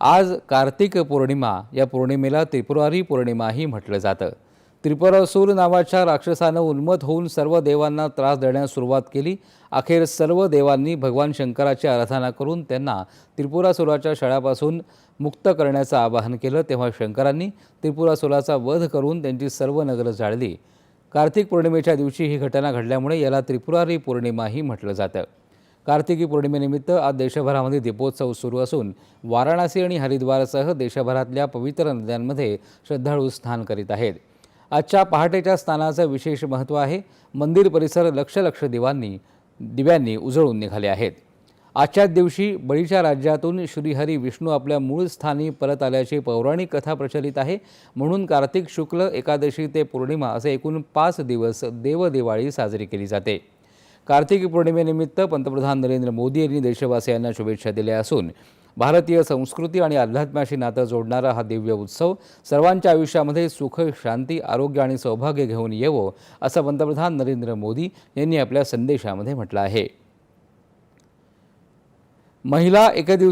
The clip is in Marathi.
आज कार्तिक पौर्णिमा या पौर्णिमेला त्रिपुरारी पौर्णिमाही म्हटलं जातं. त्रिपुरासूर नावाच्या राक्षसानं उन्मत होऊन सर्व देवांना त्रास देण्यास सुरुवात केली. अखेर सर्व देवांनी भगवान शंकराची आराधना करून त्यांना त्रिपुरासुराच्या शाळापासून मुक्त करण्याचं आवाहन केलं. तेव्हा शंकरांनी त्रिपुरासुराचा वध करून त्यांची सर्व नगरं जाळली. कार्तिक पौर्णिमेच्या दिवशी ही घटना घडल्यामुळे याला त्रिपुरारी पौर्णिमाही म्हटलं जातं. कार्तिकी पौर्णिमेनिमित्त आज देशभरामध्ये दीपोत्सव सुरू असून वाराणसी आणि हरिद्वारसह देशभरातल्या पवित्र नद्यांमध्ये श्रद्धाळू स्नान करीत आहेत. आजच्या पहाटेच्या स्नानाचं विशेष महत्त्व आहे. मंदिर परिसर लक्ष लक्ष दिवांनी दिव्यांनी उजळून निघाले आहेत. आजच्याच दिवशी बळीच्या राज्यातून श्रीहरी विष्णू आपल्या मूळ स्थानी परत आल्याची पौराणिक कथा प्रचलित आहे. म्हणून कार्तिक शुक्ल एकादशी ते पौर्णिमा असे एकूण पाच दिवस देवदिवाळी साजरी केली जाते. कार्तिकी पौर्णिमेनिमित्त पंतप्रधान नरेंद्र मोदी यांनी देशवासियांना शुभेच्छा दिल्या असून भारतीय संस्कृती आणि अध्यात्माशी नातं जोडणारा हा दिव्य उत्सव सर्वांच्या आयुष्यामध्ये सुख शांती आरोग्य आणि सौभाग्य घेऊन येवो असं पंतप्रधान नरेंद्र मोदी यांनी आपल्या संदेशामध्ये म्हटलं आहे. महिला एकदिवस